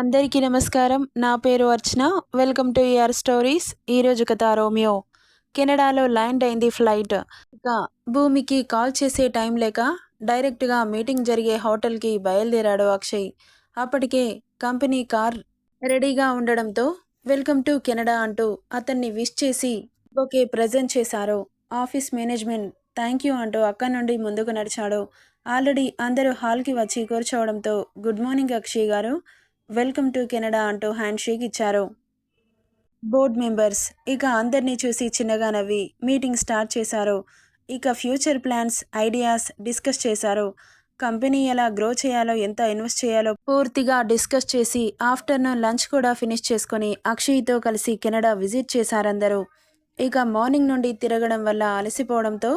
అందరికీ నమస్కారం. నా పేరు Archana. Welcome to your stories ఈరోజు కథ రోమియో. కెనడాలో ల్యాండ్ అయింది ఫ్లైట్. ఇక భూమికి కాల్ చేసే టైం లేక డైరెక్ట్గా మీటింగ్ జరిగే హోటల్కి బయలుదేరాడు అక్షయ్. అప్పటికే కంపెనీ కార్ రెడీగా ఉండడంతో వెల్కమ్ టు కెనడా అంటూ అతన్ని విష్ చేసి ఓకే ప్రజెంట్ చేశారు. ఆఫీస్ మేనేజ్మెంట్ థ్యాంక్ యూ అంటూ అక్కడి నుండి ముందుకు నడిచాడు. ఆల్రెడీ అందరూ హాల్కి వచ్చి కూర్చోవడంతో గుడ్ మార్నింగ్ అక్షయ్ గారు. వెల్కమ్ టు కెనడా అంటూ హ్యాండ్షేక్ ఇచ్చారు. బోర్డ్ మెంబర్స్ ఇక అందరినీ చూసి చిన్నగా నవ్వి మీటింగ్ స్టార్ట్ చేశారు. ఇక ఫ్యూచర్ ప్లాన్స్ ఐడియాస్ డిస్కస్ చేశారు. కంపెనీ ఎలా గ్రో చేయాలో ఎంత ఇన్వెస్ట్ చేయాలో పూర్తిగా డిస్కస్ చేసి ఆఫ్టర్నూన్ లంచ్ కూడా ఫినిష్ చేసుకొని అక్షయ్తో కలిసి కెనడా విజిట్ చేశారందరూ. ఇక మార్నింగ్ నుండి తిరగడం వల్ల అలసిపోవడంతో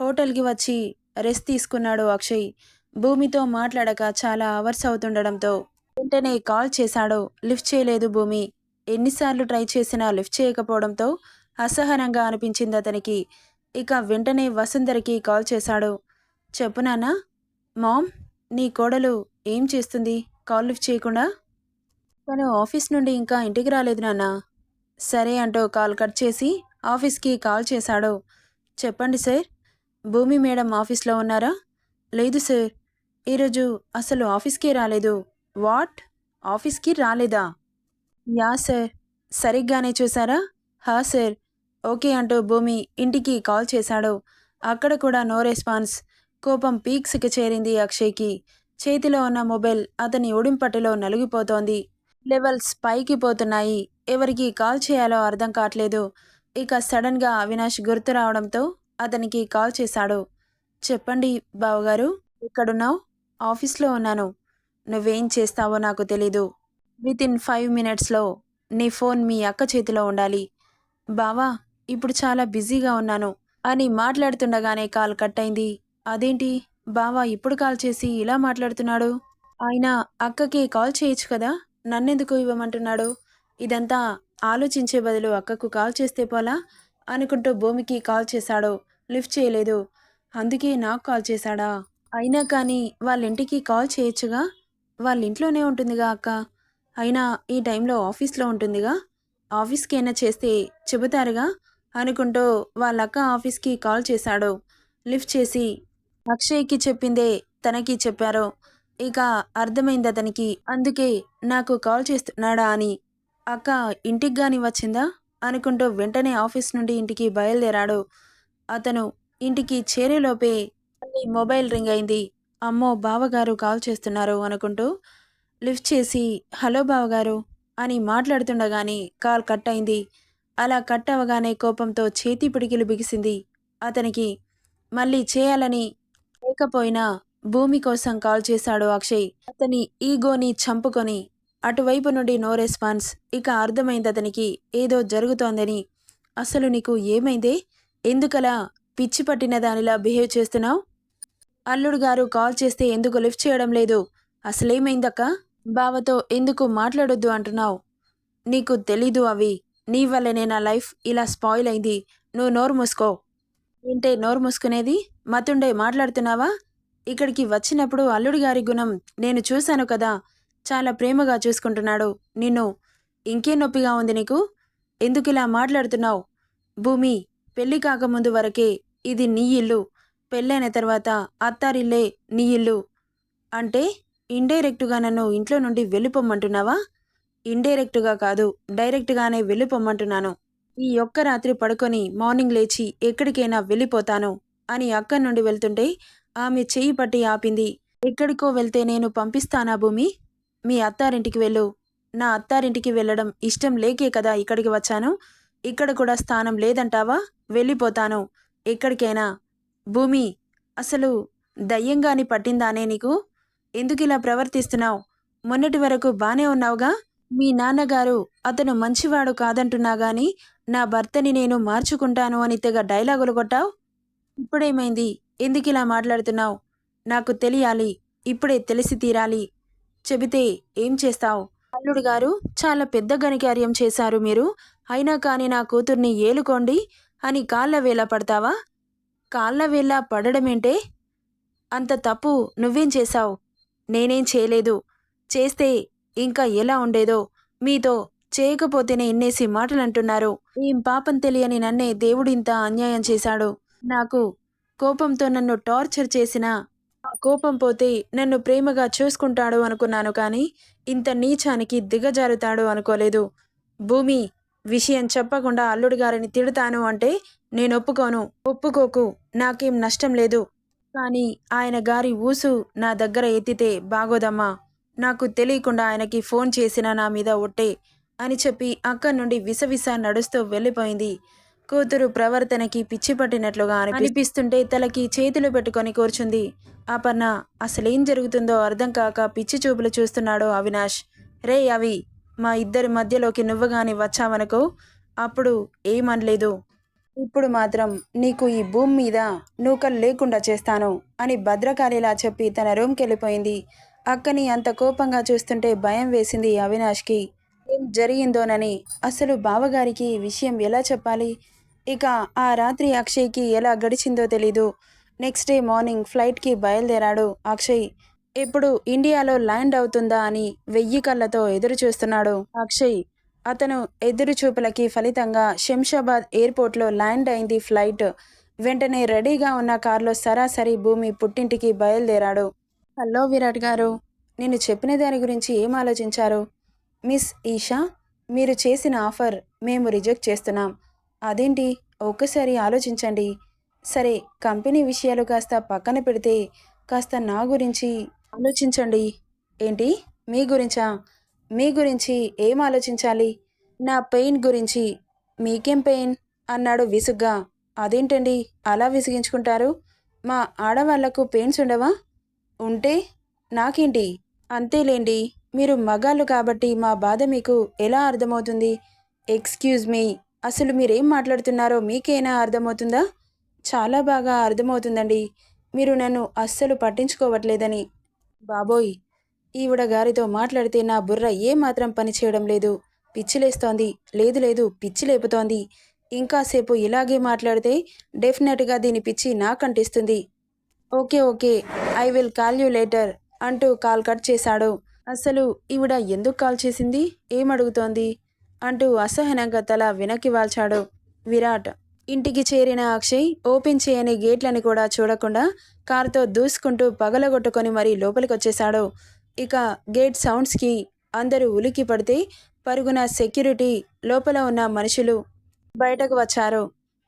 హోటల్కి వచ్చి రెస్ట్ తీసుకున్నాడు అక్షయ్. భూమితో మాట్లాడక చాలా అవర్స్ అవుతుండడంతో వెంటనే కాల్ చేశాడు? లిఫ్ట్ చేయలేదు భూమి. ఎన్నిసార్లు ట్రై చేసినా లిఫ్ట్ చేయకపోవడంతో అసహనంగా అనిపించింది అతనికి. ఇక వెంటనే వసుంధరకి కాల్ చేశాడు. చెప్పు నాన్న. మామ్ నీ కోడలు ఏం చేస్తుంది? కాల్ లిఫ్ట్ చేయకుండా? తను ఆఫీస్ నుండి ఇంకా ఇంటికి రాలేదు నాన్న. సరే అంటూ కాల్ కట్ చేసి ఆఫీస్కి కాల్ చేశాడు. చెప్పండి సార్. భూమి మేడం ఆఫీస్లో ఉన్నారా? లేదు సార్. ఈరోజు అసలు ఆఫీస్కే రాలేదు. వాట్? ఆఫీస్కి రాలేదా? Yeah sir. సరిగ్గానే చూసారా హా సార్. ఓకే అంటూ భూమి ఇంటికి కాల్ చేశాడు. అక్కడ కూడా నో రెస్పాన్స్. కోపం పీక్స్కి చేరింది అక్షయ్కి. చేతిలో ఉన్న మొబైల్ అతని ఉడింపట్టులో నలిగిపోతోంది. లెవెల్స్ పైకి పోతున్నాయి. ఎవరికి కాల్ చేయాలో అర్థం కావట్లేదు. ఇక సడన్గా అవినాష్ గుర్తు రావడంతో అతనికి కాల్ చేశాడు. చెప్పండి బావగారు. ఎక్కడున్నావు? ఆఫీస్లో ఉన్నాను. నువ్వేం చేస్తావో నాకు తెలీదు. విత్ ఇన్ ఫైవ్ మినిట్స్లో నీ ఫోన్ మీ అక్క చేతిలో ఉండాలి. బావా ఇప్పుడు చాలా బిజీగా ఉన్నాను అని మాట్లాడుతుండగానే కాల్ కట్ అయింది అదేంటి? బావా ఇప్పుడు కాల్ చేసి ఇలా మాట్లాడుతున్నాడు? ఆయన అక్కకి కాల్ చేయొచ్చు కదా? నన్నెందుకు ఇవ్వమంటున్నాడు? ఇదంతా ఆలోచించే బదులు అక్కకు కాల్ చేస్తే పోలా? అనుకుంటూ భూమికి కాల్ చేశాడు లిఫ్ట్ చేయలేదు. అందుకే నాకు కాల్ చేశాడా? అయినా కానీ వాళ్ళ ఇంటికి కాల్ చేయొచ్చుగా? వాళ్ళ ఇంట్లోనే ఉంటుందిగా అక్క. అయినా ఈ టైంలో ఆఫీస్లో ఉంటుందిగా. ఆఫీస్కి అయినా చేస్తే చెబుతారుగా అనుకుంటూ వాళ్ళ అక్క ఆఫీస్కి కాల్ చేశాడు. లిఫ్ట్ చేసి అక్షయ్కి చెప్పిందే తనకి చెప్పారు. ఇక అర్థమైంది అతనికి. అందుకే నాకు కాల్ చేస్తున్నాడా అని. అక్క ఇంటికి గాని వచ్చిందా అనుకుంటూ వెంటనే ఆఫీస్ నుండి ఇంటికి బయలుదేరాడు. అతను ఇంటికి చేరేలోపే మళ్ళీ మొబైల్ రింగ్ అయింది. అమ్మో బావగారు కాల్ చేస్తున్నారు అనుకుంటూ లిఫ్ట్ చేసి హలో బావగారు అని మాట్లాడుతుండగానే కాల్ కట్ అయింది. అలా కట్ అవ్వగానే కోపంతో చేతి పిడికిలు బిగిసింది. అతనికి మళ్ళీ చేయాలని లేకపోయినా భూమి కోసం కాల్ చేశాడు అక్షయ్. అతని ఈగోని చంపుకొని అటువైపు నుండి నో రెస్పాన్స్. ఇక అర్థమైంది అతనికి ఏదో జరుగుతోందని. అసలు నీకు ఏమైందే? ఎందుకలా పిచ్చి పట్టిన దానిలా బిహేవ్ చేస్తున్నావు? అల్లుడు గారు కాల్ చేస్తే ఎందుకు లిఫ్ట్ చేయడం లేదు? అసలేమైందక్క? బావతో ఎందుకు మాట్లాడొద్దు అంటున్నావు? నీకు తెలీదు అవి. నీ వల్లనే నా లైఫ్ ఇలా స్పాయిల్ అయింది. నువ్వు నోరు మూసుకో. ఏంటే నోరు మూసుకునేది? మతుండే మాట్లాడుతున్నావా? ఇక్కడికి వచ్చినప్పుడు అల్లుడు గారి గుణం నేను చూశాను కదా. చాలా ప్రేమగా చూసుకుంటున్నాడు. నిన్ను ఇంకే నొప్పిగా ఉంది నీకు? ఎందుకు ఇలా మాట్లాడుతున్నావు? భూమి పెళ్ళి కాకముందు వరకే ఇది నీ ఇల్లు. పెళ్ళైన తర్వాత అత్తారిల్లే నీ ఇల్లు అంటే ఇండైరెక్టుగా నన్ను ఇంట్లో నుండి వెళ్ళిపోమ్మంటున్నావా? ఇండైరెక్టుగా కాదు డైరెక్ట్గానే వెళ్ళిపోమ్మంటున్నాను. ఈ ఒక్క రాత్రి పడుకొని మార్నింగ్ లేచి ఎక్కడికైనా వెళ్ళిపోతాను అని అక్కడి నుండి వెళ్తుంటే ఆమె చెయ్యి పట్టి ఆపింది. ఎక్కడికో వెళ్తే నేను పంపిస్తానా భూమి? మీ అత్తారింటికి వెళ్ళు. నా అత్తారింటికి వెళ్ళడం ఇష్టం లేకే కదా ఇక్కడికి వచ్చాను. ఇక్కడ కూడా స్థానం లేదంటావా? వెళ్ళిపోతాను. ఎక్కడికైనా. భూమి అసలు దయ్యంగాని పట్టిందానే నీకు? ఎందుకు ఇలా ప్రవర్తిస్తున్నావు? మొన్నటి వరకు బానే ఉన్నావుగా? మీ నాన్నగారు అతను మంచివాడు కాదంటున్నా గాని నా భర్తని నేను మార్చుకుంటాను అని తెగ డైలాగులు కొట్టావు? ఇప్పుడేమైంది? ఎందుకు ఇలా మాట్లాడుతున్నావు? నాకు తెలియాలి ఇప్పుడే తెలిసి తీరాలి. చెబితే ఏం చేస్తావు? అల్లుడు గారు చాలా పెద్ద ఘనకార్యం చేశారు మీరు. అయినా కానీ నా కూతుర్ని ఏలుకోండి అని కాళ్ళ వేళ పడతావా? కాళ్ళ వేళ పడడమేంటే? అంత తప్పు నువ్వేం చేశావు? నేనేం చేయలేదు. చేస్తే ఇంకా ఎలా ఉండేదో మీతో చేయకపోతేనే ఇన్నేసి మాటలు అంటున్నారు ఏం పాపం తెలియని నన్నే దేవుడు ఇంత అన్యాయం చేశాడు. నాకు కోపంతో నన్ను టార్చర్ చేసిన ఆ కోపం పోతే నన్ను ప్రేమగా చూసుకుంటాడు అనుకున్నాను కానీ ఇంత నీచానికి దిగజారుతాడు అనుకోలేదు. భూమి విషయం చెప్పకుండా అల్లుడు గారిని తిడతాను అంటే నేను ఒప్పుకోను. ఒప్పుకోకు. నాకేం నష్టం లేదు. కానీ ఆయన గారి ఊసు నా దగ్గర ఎత్తితే బాగోదమ్మా. నాకు తెలియకుండా ఆయనకి ఫోన్ చేసిన నా మీద ఒట్టే అని చెప్పి అక్కడి నుండి విసవిస నడుస్తూ వెళ్ళిపోయింది. కూతురు ప్రవర్తనకి పిచ్చి పట్టినట్లుగా అనిపిస్తుంటే తలకి చేతులు పెట్టుకొని కూర్చుంది. అపర్ణ అసలేం జరుగుతుందో అర్థం కాక పిచ్చి చూపులు చూస్తున్నాడు అవినాష్. రే అవి మా ఇద్దరి మధ్యలోకి నువ్వుగాని వచ్చావనుకో అప్పుడు ఏమనలేదు. ఇప్పుడు మాత్రం నీకు ఈ భూమి మీద నూకలు లేకుండా చేస్తాను అని భద్రకాళిలా చెప్పి తన రూమ్కి వెళ్ళిపోయింది అక్కని అంత కోపంగా చూస్తుంటే భయం వేసింది అవినాష్కి. ఏం జరిగిందోనని అసలు బావగారికి ఈ విషయం ఎలా చెప్పాలి? ఇక ఆ రాత్రి అక్షయ్కి ఎలా గడిచిందో తెలీదు. నెక్స్ట్ డే మార్నింగ్ ఫ్లైట్కి బయలుదేరాడు అక్షయ్. ఇప్పుడు ఇండియాలో ల్యాండ్ అవుతుందా అని వెయ్యి కళ్ళతో ఎదురు చూస్తున్నాడు అక్షయ్. అతను ఎదురు చూపులకి ఫలితంగా శంషాబాద్ ఎయిర్పోర్ట్లో ల్యాండ్ అయింది ఫ్లైట్. వెంటనే రెడీగా ఉన్న కారులో సరాసరి భూమి పుట్టింటికి బయలుదేరాడు. హలో విరాట్ గారు నేను చెప్పిన దాని గురించి ఏం ఆలోచించారు? మిస్ ఈషా మీరు చేసిన ఆఫర్ మేము రిజెక్ట్ చేస్తున్నాం. అదేంటి? ఒక్కసారి ఆలోచించండి. సరే కంపెనీ విషయాలు కాస్త పక్కన పెడితే కాస్త నా గురించి ఆలోచించండి. ఏంటి? మీ గురించా? మీ గురించి ఏం ఆలోచించాలి? నా పెయిన్ గురించి మీకేం పెయిన్? అన్నాడు విసుగ్గా. అదేంటండి? అలా విసిగించుకుంటారు? మా ఆడవాళ్ళకు పెయిన్స్ ఉండవా? ఉంటే నాకేంటి? అంతేలేండి. మీరు మగాళ్ళు కాబట్టి మా బాధ మీకు ఎలా అర్థమవుతుంది? Excuse me. అసలు మీరేం మాట్లాడుతున్నారో మీకైనా అర్థమవుతుందా? చాలా బాగా అర్థమవుతుందండి. మీరు నన్ను అస్సలు పట్టించుకోవట్లేదని. బాబోయ్! ఈవిడ గారితో మాట్లాడితే నా బుర్ర ఏమాత్రం పని చేయడం లేదు. పిచ్చిలేస్తోంది లేదు లేదు పిచ్చి లేపుతోంది. ఇంకాసేపు ఇలాగే మాట్లాడితే డెఫినెట్గా దీని పిచ్చి నాకంటిస్తుంది. Okay okay. I will call you later అంటూ కాల్ కట్ చేశాడు. అసలు ఈవిడ ఎందుకు కాల్ చేసింది? ఏమడుగుతోంది? అంటూ అసహనంగా తల వెనక్కి వాల్చాడు. విరాట్ ఇంటికి చేరిన అక్షయ్ ఓపెన్ చేయని గేట్లని కూడా చూడకుండా కారుతో దూసుకుంటూ పగలగొట్టుకొని మరీ లోపలికి వచ్చేశాడు ఇక గేట్ సౌండ్స్కి అందరూ ఉలికి పడితే పరుగున సెక్యూరిటీ లోపల ఉన్న మనుషులు బయటకు వచ్చారు.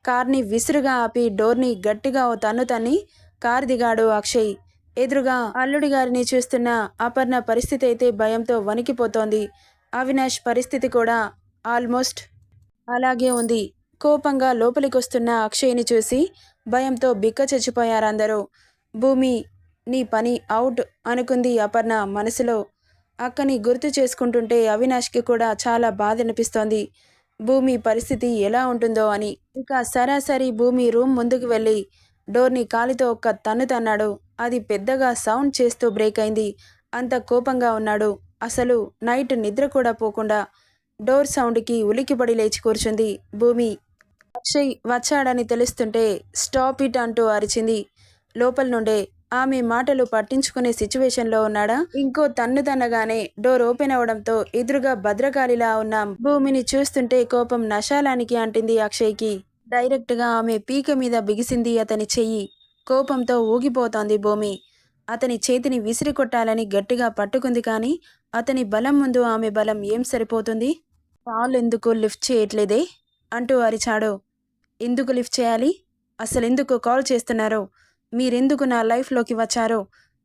కార్ని విసురుగా ఆపి డోర్ని గట్టిగా ఓ తన్ను తన్ని కార్ దిగాడు అక్షయ్. ఎదురుగా అల్లుడి గారిని చూస్తున్న అపర్ణ పరిస్థితి అయితే భయంతో వణికిపోతోంది. అవినాష్ పరిస్థితి కూడా ఆల్మోస్ట్ అలాగే ఉంది. కోపంగా లోపలికొస్తున్న అక్షయ్ని చూసి భయంతో బిక్క చచ్చిపోయారందరూ. భూమి నీ పని అవుట్ అనుకుంది అపర్ణ మనసులో. అక్కని గుర్తు చేసుకుంటుంటే అవినాష్కి కూడా చాలా బాధ అనిపిస్తోంది భూమి పరిస్థితి ఎలా ఉంటుందో అని. ఇక సరాసరి భూమి రూమ్ ముందుకు వెళ్ళి డోర్ని కాలితో ఒక్క తన్ను తన్నాడు. అది పెద్దగా సౌండ్ చేస్తూ బ్రేక్ అయింది. అంత కోపంగా ఉన్నాడు. అసలు నైట్ నిద్ర కూడా పోకుండా డోర్ సౌండ్కి ఉలికిపడి లేచి కూర్చుంది భూమి. అక్షయ్ వచ్చాడని తెలుస్తుంటే స్టాప్ ఇట్ అంటూ అరిచింది. లోపల నుండే ఆమె మాటలు పట్టించుకునే సిచ్యువేషన్లో ఉన్నాడా? ఇంకో తన్ను తన్నగానే డోర్ ఓపెన్ అవడంతో ఎదురుగా భద్రకాళిలా ఉన్న భూమిని చూస్తుంటే కోపం నశాలానికి అంటింది అక్షయ్కి. డైరెక్ట్గా ఆమె పీక మీద బిగిసింది అతని చెయ్యి. కోపంతో ఊగిపోతోంది భూమి. అతని చేతిని విసిరి కొట్టాలని గట్టిగా పట్టుకుంది కానీ అతని బలం ముందు ఆమె బలం ఏం సరిపోతుంది? కాలు ఎందుకు లిఫ్ట్ చేయట్లేదే? అంటూ అరిచాడు. ఎందుకు లిఫ్ట్ చేయాలి? అసలు ఎందుకు కాల్ చేస్తున్నారో? మీరెందుకు నా లైఫ్లోకి వచ్చారో?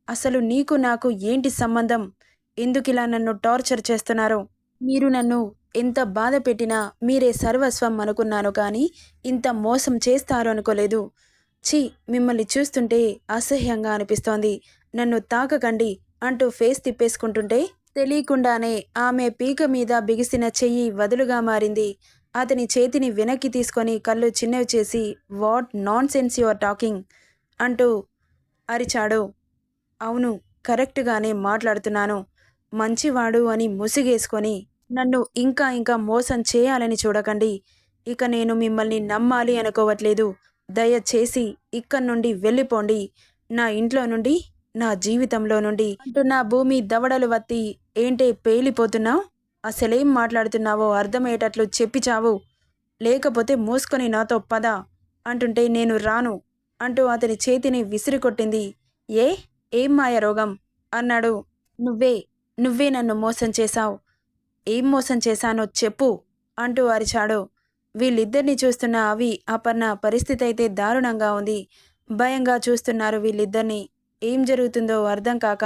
అసలు నీకు నాకు ఏంటి సంబంధం? ఎందుకు ఇలా నన్ను టార్చర్ చేస్తున్నారో? మీరు నన్ను ఎంత బాధ పెట్టినా మీరే సర్వస్వం అనుకున్నాను కానీ ఇంత మోసం చేస్తారు అనుకోలేదు. ఛీ మిమ్మల్ని చూస్తుంటే అసహ్యంగా అనిపిస్తోంది. నన్ను తాకకండి అంటూ ఫేస్ తిప్పేసుకుంటుంటే తెలియకుండానే ఆమె పీక మీద బిగిసిన చెయ్యి వదులుగా మారింది. అతని చేతిని వెనక్కి తీసుకొని కళ్ళు చిన్నవి చేసి what nonsense your talking అంటూ అరిచాడు. అవును కరెక్ట్గానే మాట్లాడుతున్నాను. మంచివాడు అని ముసిగేసుకొని నన్ను ఇంకా ఇంకా మోసం చేయాలని చూడకండి. ఇక నేను మిమ్మల్ని నమ్మాలి అనుకోవట్లేదు. దయచేసి ఇక్కడి నుండి వెళ్ళిపోండి. నా ఇంట్లో నుండి నా జీవితంలో నుండి. అంటూ నా భూమి దవడలు వత్తి ఏంటే పేలిపోతున్నావు? అసలేం మాట్లాడుతున్నావో? అర్థమయ్యేటట్లు చెప్పి చావు. లేకపోతే మూసుకొని నాతో పద. అంటుంటే నేను రాను. అంటూ అతని చేతిని విసిరికొట్టింది ఏ? ఏం మాయ రోగం? అన్నాడు. నువ్వే. నువ్వే నన్ను మోసం చేశావు. ఏం మోసం చేశానో చెప్పు. అంటూ అరిచాడు. వీళ్ళిద్దరిని చూస్తున్న అవి అపర్ణ పరిస్థితి అయితే దారుణంగా ఉంది. భయంగా చూస్తున్నారు వీళ్ళిద్దరిని. ఏం జరుగుతుందో అర్థం కాక